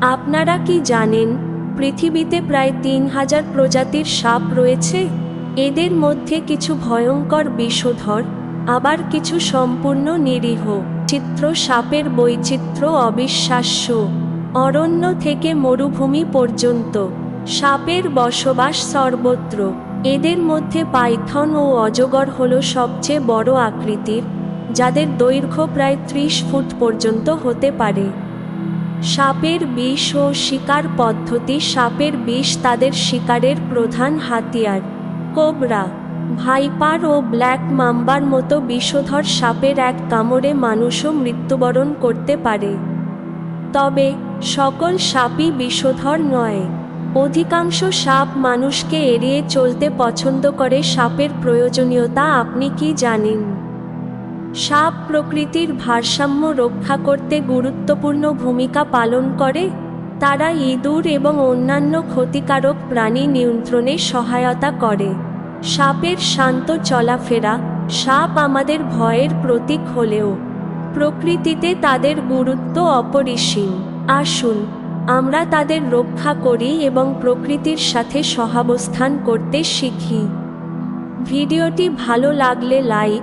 আপনারা কি জানেন, পৃথিবীতে প্রায় তিন হাজার প্রজাতির সাপ রয়েছে? এদের মধ্যে কিছু ভয়ঙ্কর বিষধর, আবার কিছু সম্পূর্ণ নিরীহ। চিত্র সাপের বৈচিত্র্য অবিশ্বাস্য। অরণ্য থেকে মরুভূমি পর্যন্ত সাপের বসবাস সর্বত্র। এদের মধ্যে পাইথন ও অজগর হল সবচেয়ে বড় আকৃতির, যাদের দৈর্ঘ্য প্রায় ত্রিশ ফুট পর্যন্ত হতে পারে। সাপের বিষ ও শিকার পদ্ধতি সাপের বিষ তাদের শিকারের প্রধান হাতিয়ার। কোবরা, ভাইপার ও ব্ল্যাক মাম্বার মতো বিষধর সাপের এক কামড়ে মানুষও মৃত্যুবরণ করতে পারে। তবে, সকল সাপই বিষধর নয়। অধিকাংশ সাপ মানুষকে এড়িয়ে চলতে পছন্দ করে সাপের প্রয়োজনীয়তা আপনি কি জানেন? সাপ প্রকৃতির ভারসাম্য রক্ষা করতে গুরুত্বপূর্ণ ভূমিকা পালন করে, তারা ইঁদুর এবং অন্যান্য ক্ষতিকারক প্রাণী নিয়ন্ত্রণে সহায়তা করে। সাপের শান্ত চলাফেরা, সাপ আমাদের ভয়ের প্রতীক হলেও প্রকৃতিতে তাদের গুরুত্ব অপরিসীম। আসুন, আমরা তাদের রক্ষা করি এবং প্রকৃতির সাথে সহাবস্থান করতে শিখি। ভিডিওটি ভালো লাগলে লাইক